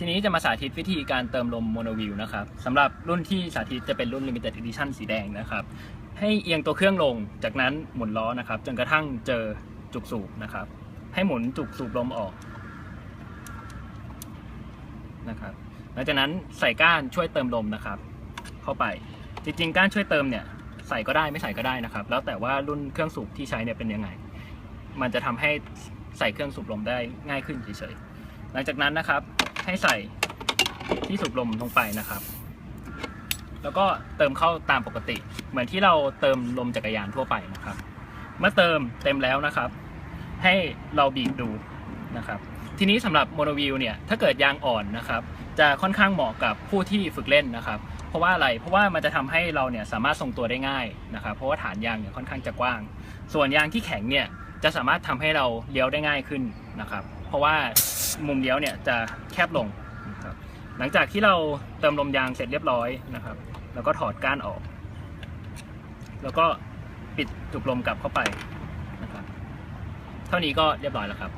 ทีนี้จะมาสาธิตวิธีการเติมลมโมโนวิวนะครับสำหรับรุ่นที่สาธิตจะเป็นรุ่น Limited Edition สีแดงนะครับ ให้เอียงตัวเครื่องลงจากนั้นหมุนล้อนะครับ จนกระทั่งเจอจุกสูบนะครับ ให้หมุนจุกสูบลมออกนะครับหลังจากนั้นใส่ก้านช่วยเติมลมนะครับ เข้าไปจริงๆก้านช่วยเติมเนี่ยใส่ก็ได้ไม่ใส่ก็ได้นะครับ แล้วแต่ว่ารุ่นเครื่องสูบที่ใช้เนี่ยเป็นยังไง มันจะทำให้ใส่เครื่องสูบลมได้ง่ายขึ้นเฉยๆหลังจากนั้นนะครับ ให้ใส่ที่สูบลมลงไปนะครับ แล้วก็เติมเข้าตามปกติ เหมือนที่เราเติมลมจักรยานทั่วไปนะครับ เมื่อเติมเต็มแล้วนะครับ ให้เราบีบดูนะครับ ทีนี้สำหรับโมโนวิวเนี่ยถ้าเกิดยางอ่อนนะครับ จะค่อนข้างเหมาะกับผู้ที่ฝึกเล่นนะครับ เพราะว่าอะไรเพราะว่ามันจะทำให้เราเนี่ยสามารถทรงตัวได้ง่ายนะครับ เพราะว่าฐานยางเนี่ยค่อนข้างจะกว้าง ส่วนยางที่แข็งเนี่ยจะสามารถทำให้เราเลี้ยวได้ง่ายขึ้นนะครับ เพราะว่า มุมเลี้ยวเนี่ยจะแคบลงนะครับหลังจากที่เราเติมลมยางเสร็จเรียบร้อยนะครับ แล้วก็ถอดก้านออก แล้วก็ปิดจุกลมกลับเข้าไปนะครับเท่านี้ก็เรียบร้อยแล้วครับ